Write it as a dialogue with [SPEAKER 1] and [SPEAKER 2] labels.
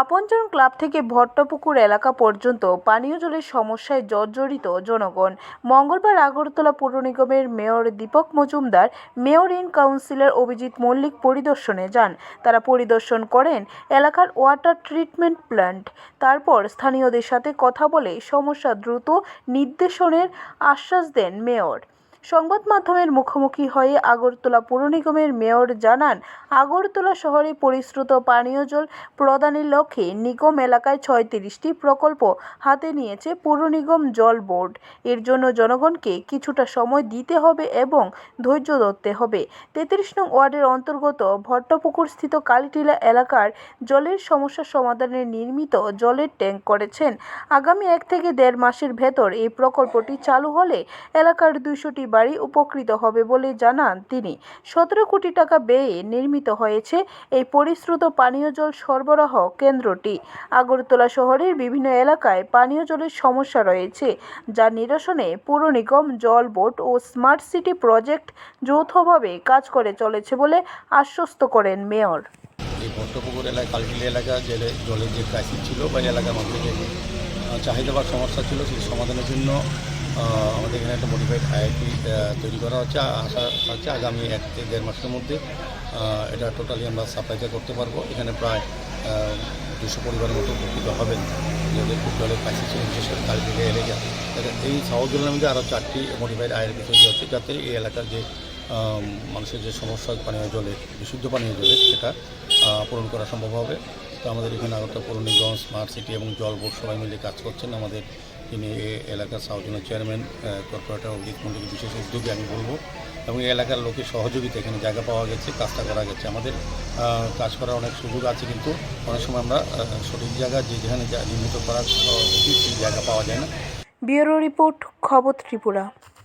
[SPEAKER 1] আপনজন ক্লাব থেকে ভট্টপুকুর এলাকা পর্যন্ত পানীয় জলের সমস্যায় জর্জরিত জনগণ। মঙ্গলবার আগরতলা পৌর নিগমের mayor Dipak Majumdar, mayor in councillor Abhijit Mallick পরিদর্শনে যান। তারা পরিদর্শন করেন এলাকার ওয়াটার ট্রিটমেন্ট প্ল্যান্ট। তারপর স্থানীয়দের সাথে কথা বলে সমস্যা দ্রুত নির্দেশনের আশ্বাস দেন মেয়র। সংবাদ মাধ্যমের মুখোমুখি হয়ে আগরতলা পৌর নিগমের মেয়র জানান, আগরতলা শহরে পরিশ্রুত পানীয় জল প্রদানের লক্ষ্যে নিগম এলাকায় ছয়ত্রিশটি প্রকল্প হাতে নিয়েছে পৌর নিগম জল বোর্ড। এর জন্য জনগণকে কিছুটা সময় দিতে হবে এবং ধৈর্য ধরতে হবে। তেত্রিশ নং ওয়ার্ডের অন্তর্গত ভট্টপুকুর স্থিত কালীটিলা এলাকার জলের সমস্যা সমাধানে নির্মিত জলের ট্যাঙ্ক করেছেন। আগামী এক থেকে দেড় মাসের ভেতর এই প্রকল্পটি চালু হলে এলাকার দুইশোটি বাড়ি উপকৃত হবে বলে জানান তিনি। সতেরো কোটি টাকা ব্যয়ে নির্মিত হয়েছে এই পরিশ্রুত পানীয় জল সরবরাহ কেন্দ্রটি। আগরতলা শহরের বিভিন্ন এলাকায় পানীয় জলের সমস্যা রয়েছে, যা নিরসনে পুর নিগম জল বোর্ড ও স্মার্ট সিটি প্রজেক্ট যৌথভাবে কাজ করে চলেছে বলে আশ্বস্ত করেন মেয়র।
[SPEAKER 2] এই ভট্টপুকুর এলাকা, কালকিলি এলাকা, জেলে জলের যে ক্রাইসিস ছিল বা এলাকার মধ্যে যে চাহিদা বা সমস্যা ছিল, সেই সমাধানের জন্য আমাদের এখানে একটা মডিফাইড আইআইটি তৈরি করা হচ্ছে। আশা আছে আগামী এক থেকে দেড় মাসের মধ্যে এটা টোটালি আমরা সাপ্লাইটা করতে পারব। এখানে প্রায় দুশো পরিবারের মতো উপকৃত হবেন। যাদের জলের ক্রাইসিস ছিল বিশেষ করে কালকিলি এলাকা এই সাউথ জেলার মধ্যে আরও চারটি মডিফাইড আইআইটি তৈরি হচ্ছে, যাতে এই এলাকার যে মানুষের যে সমস্যা, পানীয় জলের বিশুদ্ধ পানীয় জলের সেটা পূরণ করা সম্ভব হবে। তো আমাদের এখানে আগরতলা পৌর নিগম স্মার্ট সিটি এবং জল বোর্ড সবাই মিলে কাজ করছেন। আমাদের তিনি এলাকার এলাকার সাউথজনের চেয়ারম্যান কর্পোরেটর অভিজিৎ মন্ডলকে বিশেষ উদ্যোগে আমি বলব। এবং এলাকার লোকের সহযোগিতা, এখানে জায়গা পাওয়া গেছে, কাজটা করা গেছে। আমাদের কাজ করার অনেক সুযোগ আছে কিন্তু অনেক সময় আমরা সঠিক জায়গা যে যেখানে নির্মিত করার উচিত সেই জায়গা পাওয়া যায় না।
[SPEAKER 1] ব্যুরো রিপোর্ট খবর ত্রিপুরা।